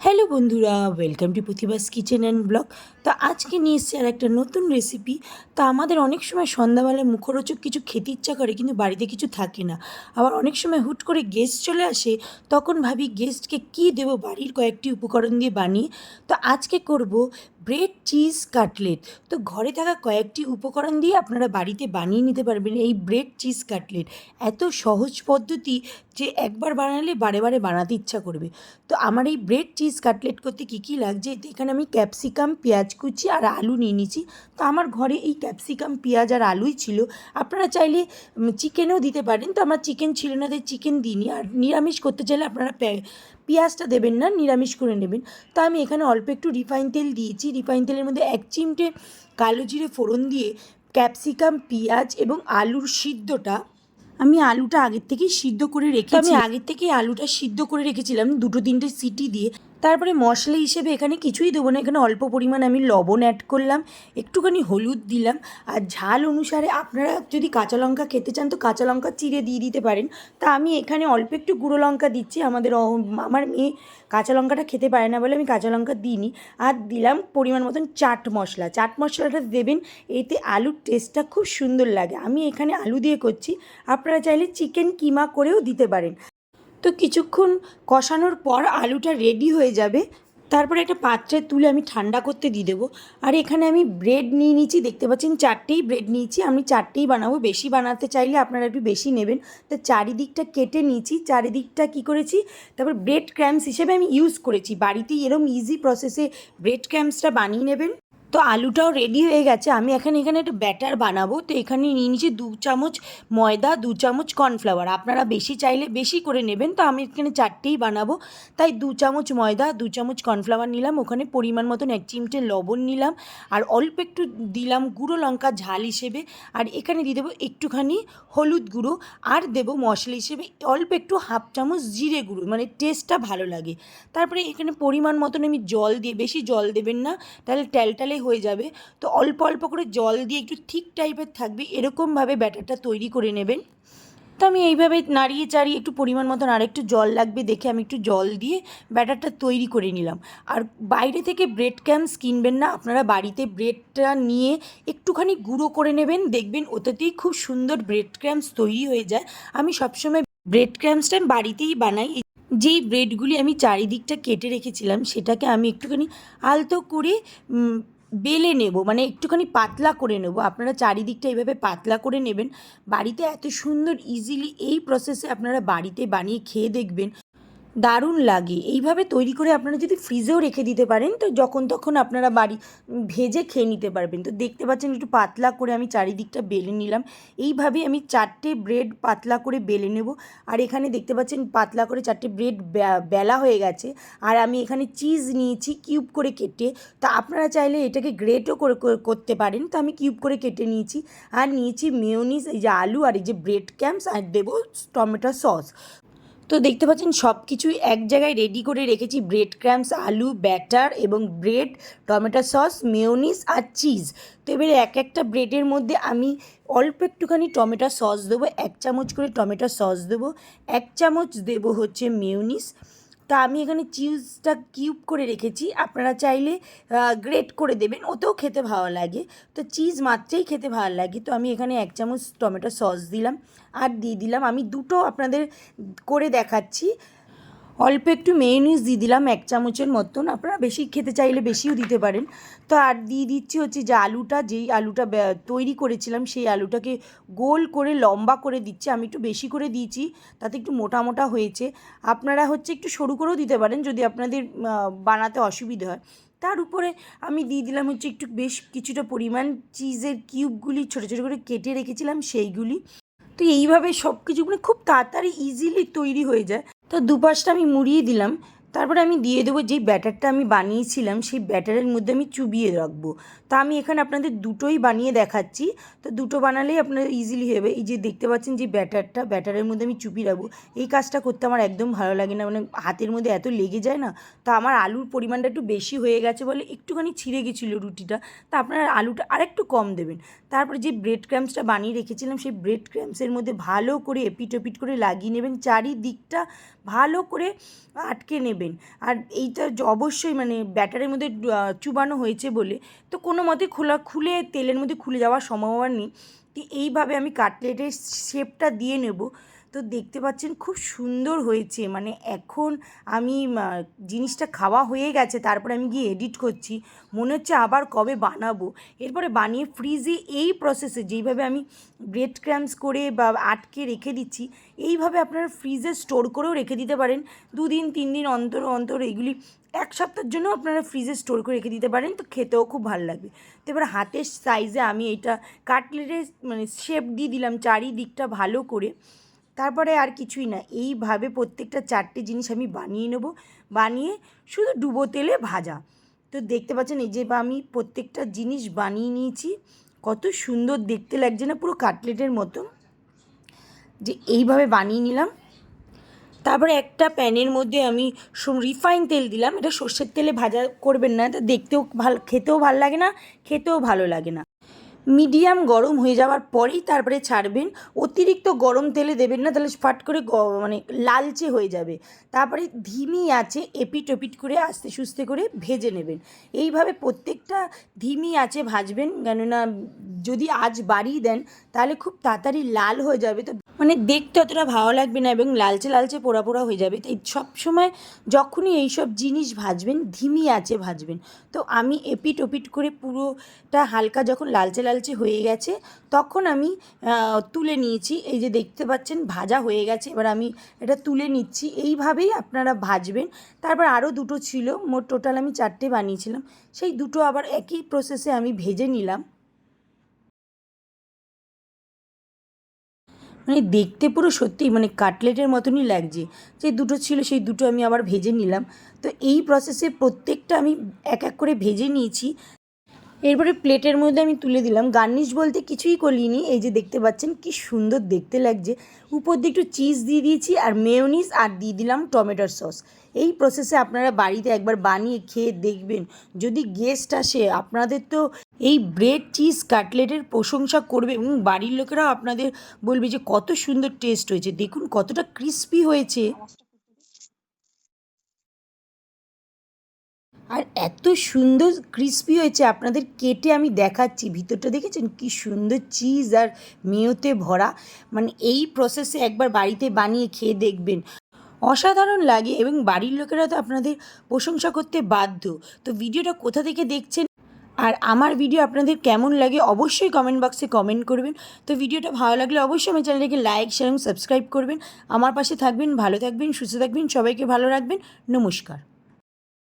Hello বন্ধুরা welcome to Pratibha's kitchen and blog তো আজকে নিয়ে এসেছি আর একটা নতুন রেসিপি তা আমাদের অনেক সময় সন্ধ্যাবেলায় মুখরোচক কিছু খেতে ইচ্ছা করে কিন্তু বাড়িতে কিছু থাকে না। আবার অনেক সময় হুট করে গেস্ট চলে আসে, তখন ভাবি গেস্টকে কী দেবো, বাড়ির কয়েকটি উপকরণ দিয়ে বানিয়ে। তো আজকে করব ব্রেড চিজ কাটলেট তো ঘরে থাকা কয়েকটি উপকরণ দিয়ে আপনারা বাড়িতে বানিয়ে নিতে পারবেন এই ব্রেড চিজ কাটলেট এত সহজ পদ্ধতি যে একবার বানালে বারে বারে বানাতে ইচ্ছা করবে। তো আমার এই ব্রেড চিজ কাটলেট করতে কী কী লাগছে? তো এখানে আমি ক্যাপসিকাম পেঁয়াজ কুচি আর আলু নিয়ে নিয়েছি। তো আমার ঘরে এই ক্যাপসিকাম পেঁয়াজ আর আলুই ছিল। আপনারা চাইলে চিকেনও দিতে পারেন। তো আমার চিকেন ছিল না তাই চিকেন দিইনি। আর নিরামিষ করতে চাইলে আপনারা পেঁয়াজটা দেবেন না নিরামিষ করে নেবেন। তো আমি এখানে অল্প একটু রিফাইন তেল দিয়েছি। রিফাইন তেলের মধ্যে এক চিমটে কালো জিরে ফোড়ন দিয়ে ক্যাপসিকাম পেঁয়াজ এবং আলুর সিদ্ধটা আমি আলুটা আগের থেকেই সিদ্ধ করে রেখে আমি আগের থেকেই আলুটা সিদ্ধ করে রেখেছিলাম দুটো তিনটে সিটি দিয়ে। তারপরে মশলা হিসেবে এখানে কিছুই দেবো না। এখানে অল্প পরিমাণ আমি লবণ অ্যাড করলাম, একটুখানি হলুদ দিলাম। আর ঝাল অনুসারে আপনারা যদি কাঁচা লঙ্কা খেতে চান, তো কাঁচা লঙ্কা চিড়ে দিয়ে দিতে পারেন। তা আমি এখানে অল্প একটু গুঁড়ো লঙ্কা দিচ্ছি। আমাদের আমার মেয়ে কাঁচা লঙ্কাটা খেতে পারে না বলে আমি কাঁচা লঙ্কা দিইনি। আর দিলাম পরিমাণ মতন চাট মশলা। চাট মশলাটা দেবেন, এতে আলুর টেস্টটা খুব সুন্দর লাগে। আমি এখানে আলু দিয়ে করছি। আপনারা চাইলে চিকেন কিমা করেও দিতে পারেন। তো কিছুক্ষণ কষানোর পর আলুটা রেডি হয়ে যাবে। তারপরে একটা পাত্রে তুলে আমি ঠান্ডা করতে দিয়ে দেবো। আর এখানে আমি ব্রেড নিয়ে নিয়েছি দেখতে পাচ্ছেন চারটেই ব্রেড নিয়েছি। আমি চারটেই বানাবো, বেশি বানাতে চাইলে আপনারা একটু বেশি নেবেন। তো চারিদিকটা কেটে নিয়েছি, চারিদিকটা কি করেছি? তারপর ব্রেড ক্র্যাম্পস হিসেবে আমি ইউজ করেছি। বাড়িতেই এরম ইজি প্রসেসে ব্রেড ক্র্যাম্পসটা বানিয়ে নেবেন। তো আলুটাও রেডি হয়ে গেছে। আমি এখানে এখানে একটা ব্যাটার বানাবো। তো এখানে নিয়ে নিয়েছি দু চামচ ময়দা, দু চামচ কর্নফ্লাওয়ার আপনারা বেশি চাইলে বেশি করে নেবেন। তো আমি এখানে চারটেই বানাবো। তাই দু চামচ ময়দা, দু চামচ কর্নফ্লাওয়ার নিলাম। ওখানে পরিমাণ মতন এক চিমটে লবণ নিলাম। আর অল্প একটু দিলাম গুঁড়ো লঙ্কা ঝাল হিসেবে। আর এখানে দিয়ে দেবো একটুখানি হলুদ গুঁড়ো। আর দেবো মশলা হিসেবে অল্প একটু হাফ চামচ জিরে গুঁড়ো। মানে টেস্টটা ভালো লাগে। তারপরে এখানে পরিমাণ মতন আমি জল দিয়ে, বেশি জল দেবেন না। তাহলে ট্যালটালে হয়ে যাবে। তো অল্প অল্প করে জল দিয়ে একটু ঠিক টাইপের থাকবে। এরকমভাবে ব্যাটারটা তৈরি করে নেবেন। তো আমি এইভাবে নাড়িয়ে চাড়িয়ে একটু পরিমাণ মতন আরেকটু জল লাগবে দেখে আমি একটু জল দিয়ে ব্যাটারটা তৈরি করে নিলাম। আর বাইরে থেকে ব্রেড ক্যাম্পস কিনবেন না, আপনারা বাড়িতে ব্রেডটা নিয়ে একটুখানি গুঁড়ো করে নেবেন। দেখবেন ওটাতেই খুব সুন্দর ব্রেড ক্যাম্পস তৈরি হয়ে যায়। আমি সবসময় ব্রেড ক্যাম্পসটা আমি বাড়িতেই বানাই। যেই ব্রেডগুলি আমি চারিদিকটা কেটে রেখেছিলাম, সেটাকে আমি একটুখানি আলতো করে বেলে নেব মানে একটুখানি পাতলা করে নেব। আপনারা চারিদিকটা এইভাবে পাতলা করে নেবেন। বাড়িতে এত সুন্দর ইজিলি এই প্রসেসে আপনারা বাড়িতে বানিয়ে খেয়ে দেখবেন। দারুণ লাগে। এইভাবে তৈরি করে আপনারা যদি ফ্রিজেও রেখে দিতে পারেন, তো যখন তখন আপনারা বাড়ি ভেজে খেয়ে নিতে পারবেন। তো দেখতে পাচ্ছেন একটু পাতলা করে আমি চারিদিকটা বেলে নিলাম। এইভাবে আমি চারটে ব্রেড পাতলা করে বেলে নেব। আর এখানে দেখতে পাচ্ছেন পাতলা করে চারটে ব্রেড বেলা হয়ে গেছে। আর আমি এখানে চিজ নিয়েছি কিউব করে কেটে। তা আপনারা চাইলে এটাকে গ্রেটও করে, করে- করতে পারেন। তো আমি কিউব করে কেটে নিয়েছি। আর নিয়েছি মেয়নিস এই যে আলু আর এই যে ব্রেড ক্যাম্পস আর দেবো টমেটো সস তো দেখতে পাচ্ছেন সব কিছুই এক জায়গায় রেডি করে রেখেছি। ব্রেড ক্র্যাম্পস আলু ব্যাটার এবং ব্রেড টমেটো সস মেয়োনিজ আর চিজ তো এবারে এক একটা ব্রেডের মধ্যে আমি অল্প একটুখানি টমেটো সস দেবো, এক চামচ করে টমেটো সস দেবো, এক চামচ দেবো হচ্ছে মেয়োনিজ তা আমি এখানে চিজটা কিউব করে রেখেছি। আপনারা চাইলে গ্রেট করে দেবেন, ওতেও খেতে ভালো লাগে। তো চিজ মাত্রেই খেতে ভালো লাগে। তো আমি এখানে এক চামচ টমেটো সস দিলাম, আর দিয়ে দিলাম। আমি দুটো আপনাদের করে দেখাচ্ছি। অল্প একটু মেয়োনিজ দিয়ে দিলাম, এক চামচের মতন। আপনারা বেশি খেতে চাইলে বেশিও দিতে পারেন। তো আর দিয়ে দিচ্ছি হচ্ছে যে আলুটা, যেই আলুটা তৈরি করেছিলাম, সেই আলুটাকে গোল করে লম্বা করে দিচ্ছি। আমি একটু বেশি করে দিয়েছি, তাতে একটু মোটা মোটা হয়েছে। আপনারা হচ্ছে একটু সরু করেও দিতে পারেন, যদি আপনাদের বানাতে অসুবিধা হয়। তার উপরে আমি দিয়ে দিলাম হচ্ছে একটু বেশ কিছুটা পরিমাণ চিজের কিউবগুলি ছোটো ছোটো করে কেটে রেখেছিলাম, সেইগুলি। তো এইভাবে সব কিছু মানে খুব তাড়াতাড়ি ইজিলি তৈরি হয়ে যায়। তো দুপাশটা আমি মুড়িয়ে দিলাম। তারপরে আমি দিয়ে দেবো যেই ব্যাটারটা আমি বানিয়েছিলাম, সেই ব্যাটারের মধ্যে আমি চুবিয়ে রাখব। তা আমি এখানে আপনাদের দুটোই বানিয়ে দেখাচ্ছি। তো দুটো বানালেই আপনার ইজিলি হবে। এই যে দেখতে পাচ্ছেন যে ব্যাটারটা, ব্যাটারের মধ্যে আমি চুপিয়ে রাখব। এই কাজটা করতে আমার একদম ভালো লাগে না। মানে হাতের মধ্যে এত লেগে যায় না। তা আমার আলুর পরিমাণটা একটু বেশি হয়ে গেছে বলে একটুখানি ছিঁড়ে গেছিল রুটিটা। তা আপনারা আলুটা আরেকটু কম দেবেন। তারপরে যে ব্রেড ক্র্যাম্পসটা বানিয়ে রেখেছিলাম, সেই ব্রেড ক্র্যাম্পসের মধ্যে ভালো করে এপিট ওপিট করে লাগিয়ে নেবেন। চারিদিকটা ভালো করে আটকে নেবেন। আর এইটা অবশ্যই মানে ব্যাটারের মধ্যে চুবানো হয়েছে বলে তো কোনো মতে খোলা, খুলে তেলের মধ্যে খুলে যাওয়ার সম্ভাবনা নেই। তো এইভাবে আমি কাটলেটের শেপটা দিয়ে নেব। তো দেখতে পাচ্ছেন খুব সুন্দর হয়েছে। মানে এখন আমি জিনিসটা খাওয়া হয়ে গেছে, তারপরে আমি গিয়ে এডিট করছি। মনে হচ্ছে আবার কবে বানাবো। এরপরে বানিয়ে ফ্রিজে এই প্রসেসে যেইভাবে আমি ব্রেড ক্র্যাম্পস করে বা আটকে রেখে দিচ্ছি, এইভাবে আপনারা ফ্রিজে স্টোর করেও রেখে দিতে পারেন। দুদিন তিন দিন অন্তর অন্তর এগুলি এক সপ্তাহের জন্য আপনারা ফ্রিজে স্টোর করে রেখে দিতে পারেন, তো খেতেও খুব ভালো লাগবে। তো এবার হাতের সাইজে আমি এইটা কাটলেটের মানে শেপ দিয়ে দিলাম, চারিদিকটা ভালো করে। তারপরে আর কিছুই না। এইভাবে প্রত্যেকটা চারটে জিনিস আমি বানিয়ে নেব। বানিয়ে শুধু ডুবো তেলে ভাজা। তো দেখতে পাচ্ছেন, এই যে আমি প্রত্যেকটা জিনিস বানিয়ে নিয়েছি। কত সুন্দর দেখতে লাগছে না, পুরো কাটলেটের মতো। যে এইভাবে বানিয়ে নিলাম। তারপরে একটা প্যানের মধ্যে আমি রিফাইন তেল দিলাম। এটা সর্ষের তেলে ভাজা করবেন না। এটা দেখতেও ভালো, খেতেও ভালো লাগে না, খেতেও ভালো লাগে না। মিডিয়াম গরম হয়ে যাওয়ার পরেই তারপরে ছাড়বেন। অতিরিক্ত গরম তেলে দেবেন না, তাহলে ফাট করে মানে লালচে হয়ে যাবে। তারপরে ধিমি আছে, এপিট ওপিট করে আস্তে সুস্তে করে ভেজে নেবেন। এইভাবে প্রত্যেকটা ধিমি আছে ভাজবেন। কেননা যদি আজ বাড়িয়ে দেন, তাহলে খুব তাড়াতাড়ি লাল হয়ে যাবে। তো মানে দেখতে অতটা ভালো লাগবে না এবং লালচে লালচে পোড়া পোড়া হয়ে যাবে। তাই সবসময় যখনই এইসব জিনিস ভাজবেন, ধিমি আছে ভাজবেন। তো আমি এপিট ওপিট করে পুরোটা হালকা যখন লালচে লালচে হয়ে গেছে, তখন আমি তুলে নিয়েছি। এই যে দেখতে পাচ্ছেন, ভাজা হয়ে গেছে। এবার আমি এটা তুলে নিচ্ছি। এইভাবেই আপনারা ভাজবেন। তারপর আরও দুটো ছিল। মোট টোটাল আমি চারটে বানিয়েছিলাম। সেই দুটো আবার একই প্রসেসে আমি ভেজে নিলাম। মানে দেখতে পুরো সত্যিই মানে কাটলেটের মতনই লাগছে। যে দুটো ছিল, সেই দুটো আমি আবার ভেজে নিলাম। তো এই প্রসেসে প্রত্যেকটা আমি এক এক করে ভেজে নিয়েছি। এরপরে প্লেটের মধ্যে আমি তুলে দিলাম। গার্নিশ বলতে কিছুই করিনি। এই যে দেখতে পাচ্ছেন, কি সুন্দর দেখতে লাগছে। উপর দিয়ে একটু চিজ দিয়ে দিয়েছি আর মেয়োনিজ আর দিয়ে দিলাম টমেটোর সস। এই প্রসেসে আপনারা বাড়িতে একবার বানিয়ে খেয়ে দেখবেন। যদি গেস্ট আসে, আপনাদের তো এই ব্রেড চিজ কাটলেটের প্রশংসা করবে এবং বাড়ির লোকেরাও আপনাদের বলবে যে কত সুন্দর টেস্ট হয়েছে। দেখুন কতটা ক্রিস্পি হয়েছে। আর এত সুন্দর ক্রিস্পি হয়েছে, আপনাদের কেটে আমি দেখাচ্ছি। ভিতরটা দেখেছেন? কি সুন্দর চিজ আর মেয়োতে ভরা। মানে এই প্রসেসে একবার বাড়িতে বানিয়ে খেয়ে দেখবেন। অসাধারণ লাগে এবং বাড়ির লোকেরা তো আপনাদের প্রশংসা করতে বাধ্য। তো ভিডিওটা কোথা থেকে দেখছেন? আর আমার ভিডিও আপনাদের কেমন লাগে অবশ্যই কমেন্ট বক্সে কমেন্ট করবেন। তো ভিডিওটা ভালো লাগলে অবশ্যই আমার চ্যানেলটাকে লাইক শেয়ার এবং সাবস্ক্রাইব করবেন। আমার পাশে থাকবেন, ভালো থাকবেন, সুস্থ থাকবেন, সবাইকে ভালো রাখবেন। নমস্কার।